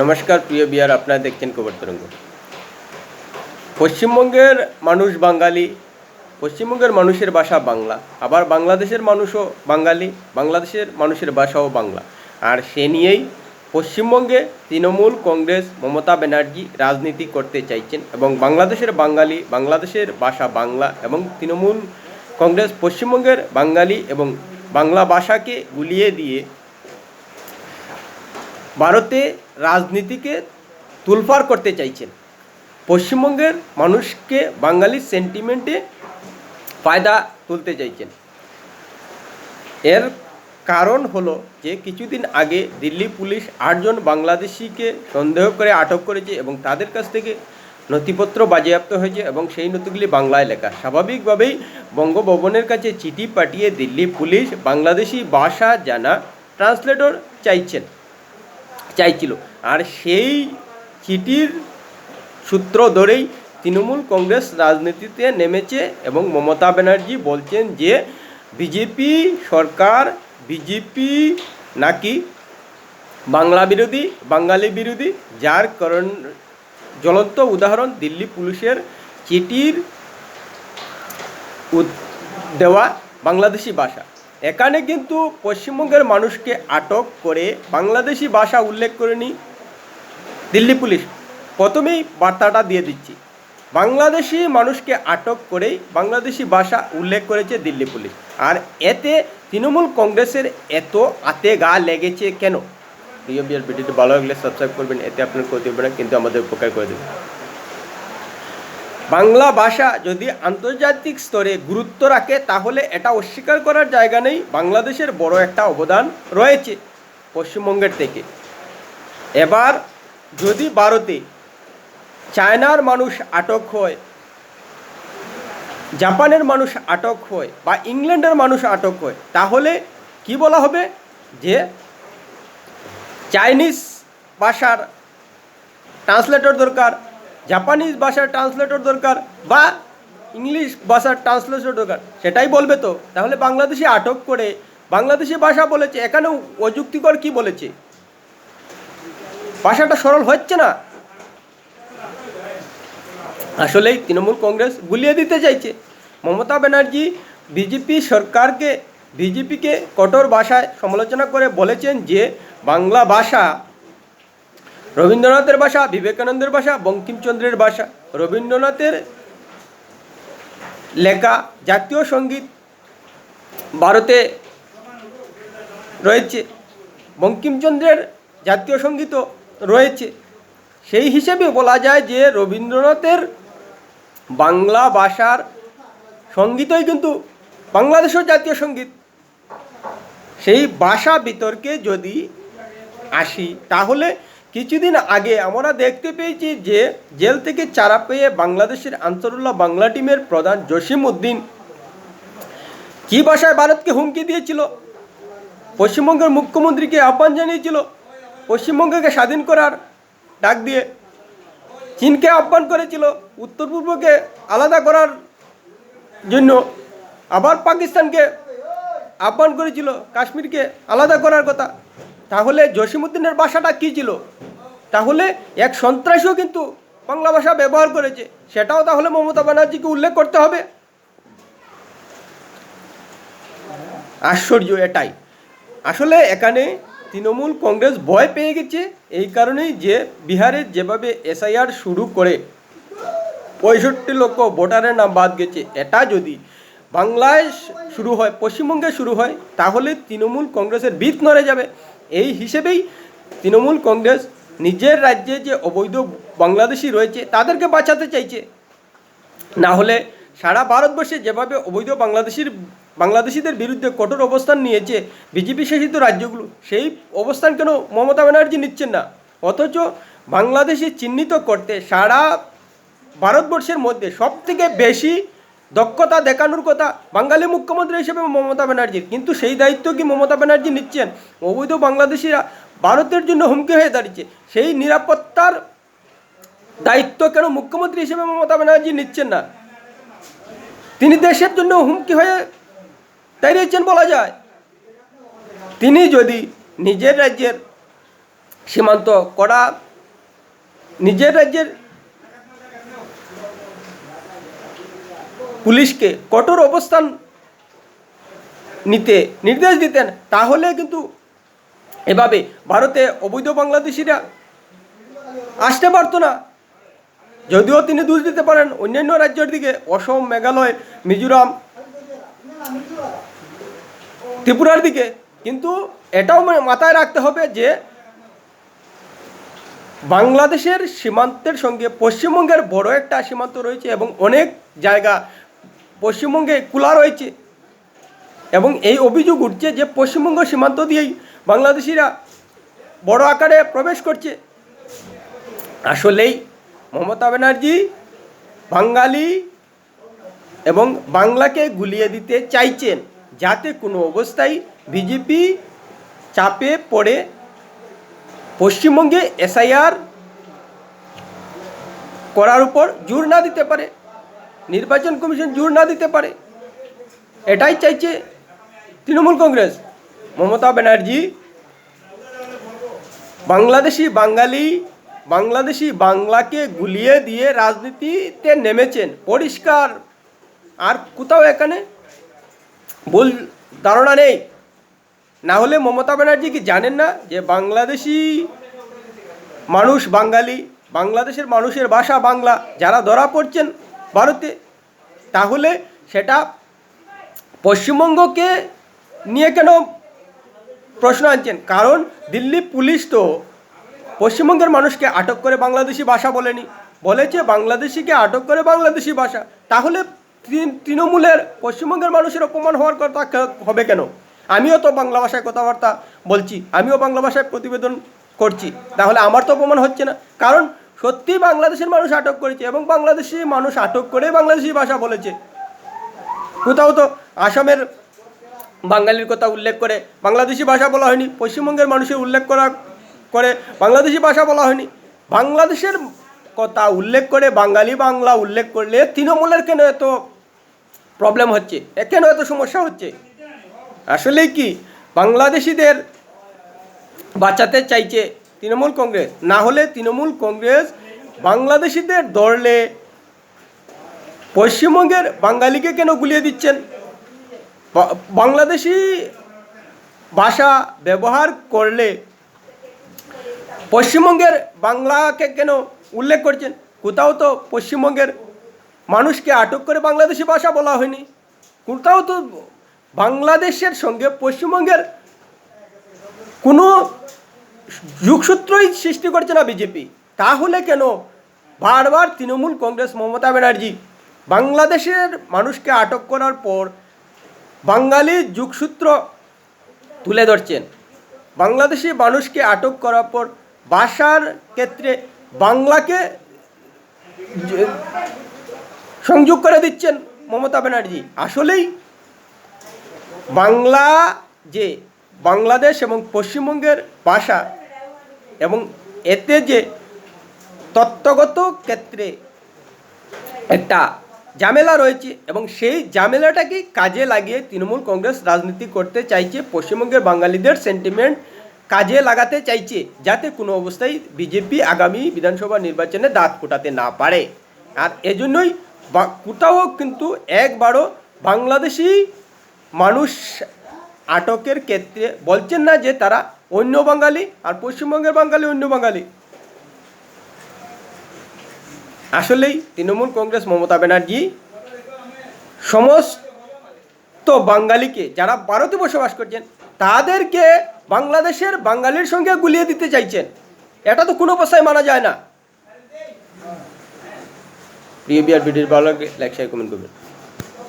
নমস্কার, প্রিয় বিয়ার, আপনারা দেখছেন খবর তরঙ্গ। পশ্চিমবঙ্গের মানুষ বাঙালি, পশ্চিমবঙ্গের মানুষের ভাষা বাংলা, আবার বাংলাদেশের মানুষও বাঙালি, বাংলাদেশের মানুষের ভাষাও বাংলা। আর সে নিয়েই পশ্চিমবঙ্গে তৃণমূল কংগ্রেস, মমতা ব্যানার্জি রাজনীতি করতে চাইছেন এবং বাংলাদেশের বাঙালি, বাংলাদেশের ভাষা বাংলা এবং তৃণমূল কংগ্রেস পশ্চিমবঙ্গের বাঙালি এবং বাংলা ভাষাকে গুলিয়ে দিয়ে ভারতে রাজনীতিকে তুলফার করতে চাইছেন। পশ্চিমবঙ্গের মানুষকে বাঙালির সেন্টিমেন্টে ফায়দা তুলতে চাইছেন। এর কারণ হলো যে, কিছুদিন আগে দিল্লি পুলিশ আটজন বাংলাদেশিকে সন্দেহ করে আটক করেছে এবং তাদের কাছ থেকে নথিপত্র বাজেয়াপ্ত হয়েছে এবং সেই নথিগুলি বাংলায় লেখা। স্বাভাবিকভাবেই বঙ্গভবনের কাছে চিঠি পাঠিয়ে দিল্লি পুলিশ বাংলাদেশি ভাষা জানা ট্রান্সলেটর চাইছেন। চাইছিল। আর সেই চিঠির সূত্র ধরেই তৃণমূল কংগ্রেস রাজনীতিতে নেমেছে এবং মমতা ব্যানার্জি বলছেন যে, বিজেপি সরকার, বিজেপি নাকি বাংলা বিরোধী, বাঙালি বিরোধী? যার কারণ, জ্বলন্ত উদাহরণ দিল্লি পুলিশের চিঠির দেওয়া বাংলাদেশি ভাষা। এখানে কিন্তু পশ্চিমবঙ্গের মানুষকে আটক করে বাংলাদেশি ভাষা উল্লেখ করেনি দিল্লি পুলিশ, প্রথমেই বার্তাটা দিয়ে দিচ্ছি। বাংলাদেশি মানুষকে আটক করেই বাংলাদেশি ভাষা উল্লেখ করেছে দিল্লি পুলিশ। আর এতে তৃণমূল কংগ্রেসের এত আতে গা লেগেছে কেন? ভিডিওটি ভালো লাগলে সাবস্ক্রাইব করবেন, এতে আপনার ক্ষতি হবে না, কিন্তু আমাদের উপকার করে দেবে। বাংলা ভাষা যদি আন্তর্জাতিক স্তরে গুরুত্ব রাখে, তাহলে এটা অস্বীকার করার জায়গা নেই। বাংলাদেশের বড় একটা অবদান রয়েছে পশ্চিমবঙ্গের থেকে। এবার যদি ভারতে চায়নার মানুষ আটক হয়, জাপানের মানুষ আটক হয় বা ইংল্যান্ডের মানুষ আটক হয়, তাহলে কি বলা হবে? যে চাইনিজ ভাষার ট্রান্সলেটর দরকার জাপানিজ ভাষার ট্রান্সলেটর দরকার বা ইংলিশ ভাষার ট্রান্সলেটর দরকার, সেটাই বলবে তো। তাহলে বাংলাদেশে আটক করে বাংলাদেশি ভাষা বলেছে, এখানে অযুক্তিকর কি বলেছে? ভাষাটা সরল হচ্ছে না। আসলেই তৃণমূল কংগ্রেস গুলিয়ে দিতে চাইছে। মমতা ব্যানার্জি বিজেপি সরকারকে, বিজেপিকে কঠোর ভাষায় সমালোচনা করে বলেছেন যে বাংলা ভাষা রবীন্দ্রনাথের ভাষা, বিবেকানন্দের ভাষা, বঙ্কিমচন্দ্রের ভাষা। রবীন্দ্রনাথের লেখা, জাতীয় সংগীত ভারতে রয়েছে। বঙ্কিমচন্দ্রের জাতীয় সঙ্গীতও রয়েছে। সেই হিসেবে বলা যায় যে, রবীন্দ্রনাথের বাংলা ভাষার সঙ্গীতই কিন্তু বাংলাদেশের জাতীয় সংগীত। সেই ভাষা বিতর্কে যদি আসি, তাহলে কিছুদিন আগে আমরা দেখতে পেয়েছি যে জেল থেকে চারা পেয়ে বাংলাদেশের আনসারুল্লাহ বাংলা টিমের প্রধান জসিম উদ্দিন কী ভাষায় ভারতকে হুমকি দিয়েছিল? পশ্চিমবঙ্গের মুখ্যমন্ত্রীকে আহ্বান জানিয়েছিল। পশ্চিমবঙ্গকে স্বাধীন করার ডাক দিয়ে চীনকে আহ্বান করেছিল। উত্তর পূর্বকে আলাদা করার জন্য আবার পাকিস্তানকে আহ্বান করেছিল। কাশ্মীরকে আলাদা করার কথা। তাহলে জসিমুদ্দিনের ভাষাটা কী ছিল? তাহলে এক সন্ত্রাসীও কিন্তু বাংলা ভাষা ব্যবহার করেছে, সেটাও তাহলে মমতা ব্যানার্জিকে উল্লেখ করতে হবে। আশ্চর্য এটাই। আসলে এখানে তৃণমূল কংগ্রেস ভয় পেয়ে গেছে, এই কারণেই যে বিহারে যেভাবে এসআইআর শুরু করে পঁয়ষট্টি লক্ষ ভোটারের নাম বাদ গেছে, এটা যদি বাংলায় শুরু হয়, পশ্চিমবঙ্গে শুরু হয়, তাহলে তৃণমূল কংগ্রেসের বিত নড়ে যাবে। এই হিসেবেই তৃণমূল কংগ্রেস নিজের রাজ্যে যে অবৈধ বাংলাদেশি রয়েছে, তাদেরকে বাঁচাতে চাইছে। না হলে সারা ভারতবর্ষে যেভাবে অবৈধ বাংলাদেশির, বাংলাদেশিদের বিরুদ্ধে কঠোর অবস্থান নিয়েছে বিজেপি শাসিত রাজ্যগুলো, সেই অবস্থান কেন মমতা ব্যানার্জি নিচ্ছেন না? অথচ বাংলাদেশি চিহ্নিত করতে সারা ভারতবর্ষের মধ্যে সব থেকে বেশি দক্ষতা দেখানোর কথা বাঙালি মুখ্যমন্ত্রী হিসেবে মমতা ব্যানার্জির কিন্তু সেই দায়িত্ব কি মমতা ব্যানার্জি নিচ্ছেন? অবৈধ বাংলাদেশিরা ভারতের জন্য হুমকি হয়ে দাঁড়িয়েছে। সেই নিরাপত্তার দায়িত্ব কেন মুখ্যমন্ত্রী হিসেবে মমতা ব্যানার্জি নিচ্ছেন না? তিনি দেশের জন্য হুমকি হয়ে দাঁড়িয়েছেন বলা যায়। তিনি যদি নিজের রাজ্যের সীমান্ত করা নিজের রাজ্যের পুলিশকে কঠোর অবস্থান নিতে নির্দেশ দিতেন, তাহলে কিন্তু এভাবে ভারতে অবৈধ বাংলাদেশিরা আসতে পারতো না। যদিও তিনি দোষ দিতে পারেন, অন্যান্য রাজ্যের দিকে, অসম, মেঘালয়, মিজোরাম, ত্রিপুরার দিকে। কিন্তু এটাও মাথায় রাখতে হবে যে বাংলাদেশের সীমান্তের সঙ্গে পশ্চিমবঙ্গের বড় একটা সীমান্ত রয়েছে এবং অনেক জায়গা পশ্চিমবঙ্গে খোলা রয়েছে এবং এই অভিযোগ উঠছে যে পশ্চিমবঙ্গ সীমান্ত দিয়েই বাংলাদেশিরা বড় আকারে প্রবেশ করছে। আসলেই মমতা ব্যানার্জি বাঙালি এবং বাংলাকে গুলিয়ে দিতে চাইছেন, যাতে কোনো অবস্থায় বিজেপি চাপে পড়ে পশ্চিমবঙ্গে এসআইআর করার উপর জোর না দিতে পারে। নির্বাচন কমিশন জোর না দিতে পারে। এটাই চাইছে তৃণমূল কংগ্রেস। মমতা ব্যানার্জি, বাংলাদেশি বাঙালি, বাংলাদেশি বাংলাকে গুলিয়ে দিয়ে রাজনীতিতে নেমেছেন। পরিষ্কার। আর কোথাও এখানে ভুল ধারণা নেই। না হলে মমতা ব্যানার্জি কি জানেন না যে বাংলাদেশি মানুষ বাঙালি, বাংলাদেশের মানুষের ভাষা বাংলা। যারা ধরা পড়ছেন ভারতে, তাহলে সেটা পশ্চিমবঙ্গকে নিয়ে কেন প্রশ্ন আনছেন? কারণ দিল্লি পুলিশ তো পশ্চিমবঙ্গের মানুষকে আটক করে বাংলাদেশি ভাষা বলেনি। বলেছে বাংলাদেশিকে আটক করে বাংলাদেশি ভাষা। তাহলে তৃণ- তৃণমূলের পশ্চিমবঙ্গের মানুষের অপমান হওয়ার কথা হবে কেন? আমিও তো বাংলা ভাষায় কথাবার্তা বলছি, আমিও বাংলা ভাষায় প্রতিবেদন করছি। তাহলে আমার তো অপমান হচ্ছে না। কারণ সত্যি বাংলাদেশের মানুষ আটক করেছে এবং বাংলাদেশি মানুষ আটক করে বাংলাদেশি ভাষা বলেছে। কোথাও তো আসামের বাঙালির কথা উল্লেখ করে বাংলাদেশি ভাষা বলা হয়নি, পশ্চিমবঙ্গের মানুষের উল্লেখ করা করে বাংলাদেশি ভাষা বলা হয়নি। বাংলাদেশের কথা উল্লেখ করে বাঙালি বাংলা উল্লেখ করলে তৃণমূলের কেন এত প্রবলেম হচ্ছে? কেন এত সমস্যা হচ্ছে? আসলে কি? বাংলাদেশিদের বাঁচাতে চাইছে তৃণমূল কংগ্রেস। না হলে তৃণমূল কংগ্রেস বাংলাদেশিদের দৌড়লে পশ্চিমবঙ্গের বাঙালিকে কেন গুলিয়ে দিচ্ছেন? বাংলাদেশি ভাষা ব্যবহার করলে পশ্চিমবঙ্গের বাংলাকে কেন উল্লেখ করছেন? কোথাও তো পশ্চিমবঙ্গের মানুষকে আটক করে বাংলাদেশি ভাষা বলা হয়নি। কোথাও তো বাংলাদেশের সঙ্গে পশ্চিমবঙ্গের কোনো যুগসূত্রই সৃষ্টি করছে না বিজেপি। তাহলে কেন বারবার তৃণমূল কংগ্রেস মমতা ব্যানার্জি বাংলাদেশের মানুষকে আটক করার পর বাঙালি যুগসূত্র তুলে ধরছেন? বাংলাদেশি মানুষকে আটক করার পর ভাষার ক্ষেত্রে বাংলাকে সংযোগ করে দিচ্ছেন মমতা ব্যানার্জি। আসলেই বাংলা যে বাংলাদেশ এবং পশ্চিমবঙ্গের ভাষা এবং এতে যে তত্ত্বগত ক্ষেত্রে একটা ঝামেলা রয়েছে এবং সেই ঝামেলাটাকে কাজে লাগিয়ে তৃণমূল কংগ্রেস রাজনীতি করতে চাইছে পশ্চিমবঙ্গের বাঙালিদের সেন্টিমেন্ট কাজে লাগাতে চাইছে, যাতে কোনো অবস্থায় বিজেপি আগামী বিধানসভা নির্বাচনে দাঁত ফোটাতে না পারে। আর এজন্যই কোথাও কিন্তু একবারও বাংলাদেশি মানুষ আটকের ক্ষেত্রে, বলছেন না যে তারা অন্য বাঙালি আর পশ্চিমবঙ্গের বাঙালি অন্য বাঙালি। আসলেই তৃণমূল কংগ্রেস মমতা ব্যানার্জি সমস্ত বাঙালিকে যারা ভারতে বসবাস করছেন, তাদেরকে বাংলাদেশের বাঙালির সঙ্গে গুলিয়ে দিতে চাইছেন। এটা তো কোনো অবস্থায় মানা যায় না। প্রিয় বিআর ভিডিওর ভালো লাগে লাইক শেয়ার কমেন্ট করবেন।